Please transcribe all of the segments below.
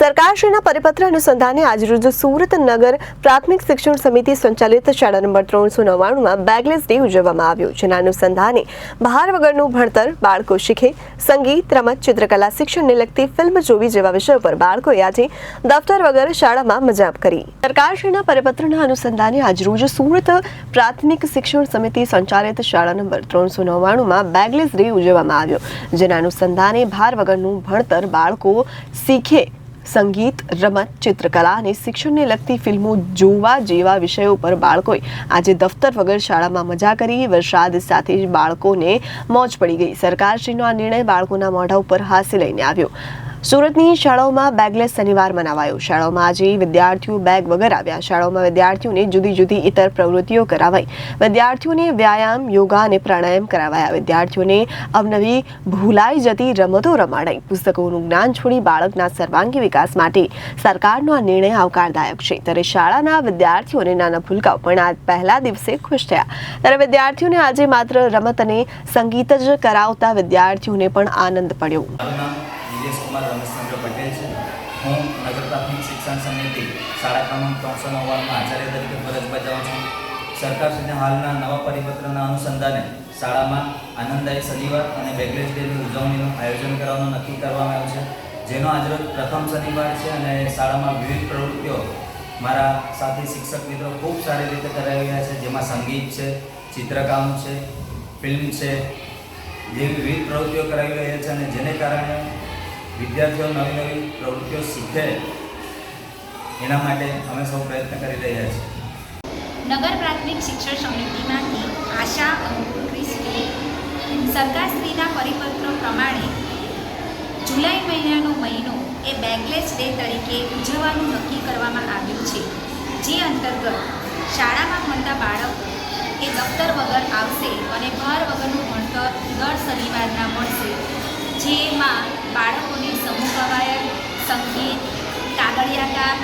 સરકારશ્રીના પરિપત્ર અનુસંધાને આજરોજ સુરત નગર પ્રાથમિક શિક્ષણ સમિતિ સંચાલિત શાળા નંબર ત્રણસો નવ્વાણુંમાં બેગલેસ ડે ઉજવવામાં આવ્યો. જેના અનુસંધાને બહાર વગરનું ભણતર, બાળકો શીખે, સંગીત, રમત, ચિત્રકલા, શિક્ષણને લગતી ફિલ્મ જોવી જેવા વિષયો પર બાળકોએ આજે દફતર વગર શાળામાં મજાક કરી. સરકારશ્રીના પરિપત્રના અનુસંધાને આજરોજ સુરત પ્રાથમિક શિક્ષણ સમિતિ સંચાલિત શાળા નંબર ત્રણસો નવ્વાણુંમાં બેગલેસ ડે ઉજવવામાં આવ્યો. જેના અનુસંધાને ભાર વગરનું ભણતર, બાળકો શીખે સંગીત, રમત, ચિત્રકલા અને શિક્ષણને લગતી ફિલ્મો જોવા જેવા વિષયો પર બાળકોએ આજે દફતર વગર શાળામાં મજા કરી. વરસાદ સાથે જ બાળકોને મોજ પડી ગઈ. સરકારશ્રીનો આ નિર્ણય બાળકોના મોઢા ઉપર હાસ્ય લઈને આવ્યો. સુરતની શાળાઓમાં બેગલેસ શનિવાર મનાવાયો. શાળાઓમાં આજે વિદ્યાર્થીઓ બેગ વગર આવ્યા. શાળાઓમાં વિદ્યાર્થીઓને જુદી જુદી ઇતર પ્રવૃત્તિઓ કરાવાઈ. વિદ્યાર્થીઓને વ્યાયામ, યોગા અને પ્રાણાયામ કરાવાયા. વિદ્યાર્થીઓને અવનવી ભૂલાઈ જતી રમતો રમાડાઈ. પુસ્તકોનું જ્ઞાન છોડી બાળકના સર્વાંગી વિકાસ માટે સરકારનો આ નિર્ણય આવકારદાયક છે. ત્યારે શાળાના વિદ્યાર્થીઓને નાના ભૂલકાઓ પણ આ પહેલા દિવસે ખુશ થયા. ત્યારે વિદ્યાર્થીઓને આજે માત્ર રમત અને સંગીત જ કરાવતા વિદ્યાર્થીઓને પણ આનંદ પડ્યો. મારું નામ દિનેશ કુમાર રમેશચંદ્ર પટેલ છે. હું નગર પ્રાથમિક શિક્ષણ સમિતિ શાળા ક્રમાંક ત્રણસો નવ્વાણમાં આચાર્ય તરીકે ફરજ બજાવું છું. સરકારશ્રીના હાલના નવા પરિપત્રના અનુસંધાને શાળામાં આનંદદાયી શનિવાર અને બેગલેજ ડેની ઉજવણીનું આયોજન કરવાનું નક્કી કરવામાં આવ્યું છે. જેનો આજરોજ પ્રથમ શનિવાર છે અને શાળામાં વિવિધ પ્રવૃત્તિઓ મારા સાથી શિક્ષક મિત્રો ખૂબ સારી રીતે કરાવી રહ્યા છે. જેમાં સંગીત છે, ચિત્રકામ છે, ફિલ્મ છે, જેવી વિવિધ પ્રવૃત્તિઓ કરાવી રહ્યા છે અને જેને કારણે વિદ્યાર્થીઓ નવી નવી પ્રવૃત્તિઓ શીખે, એના માટે અમે સૌ પ્રયત્ન કરી રહ્યા છીએ. નગર પ્રાથમિક શિક્ષણ સમિતિમાંથી આશા અંકુર ક્રિસ્ટી સરકારશ્રીના પરિપત્ર પ્રમાણે જુલાઈ મહિનાનો મહિનો એ બેગલેસ ડે તરીકે ઉજવવાનું નક્કી કરવામાં આવ્યું છે, જે અંતર્ગત શાળામાં ભણતા બાળકો એ દફતર વગર આવશે અને ભાર વગરનું ભણતર દર શનિવારના મળશે, જેમાં બાળકોને સમૂહ કવાયત, સંગીત કાગળિયા કામ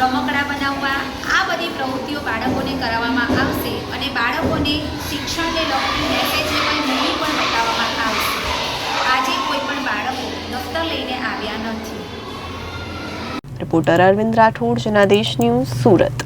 રમકડા બનાવવા, આ બધી પ્રવૃત્તિઓ બાળકોને કરાવવામાં આવશે અને બાળકોને શિક્ષણને લગતી મેસેજને પણ નહીં પણ બતાવવામાં આવશે. આજે કોઈ પણ બાળકો દફતર લઈને આવ્યા નથી. Reporter Arvind Rathod, Janadesh news Surat.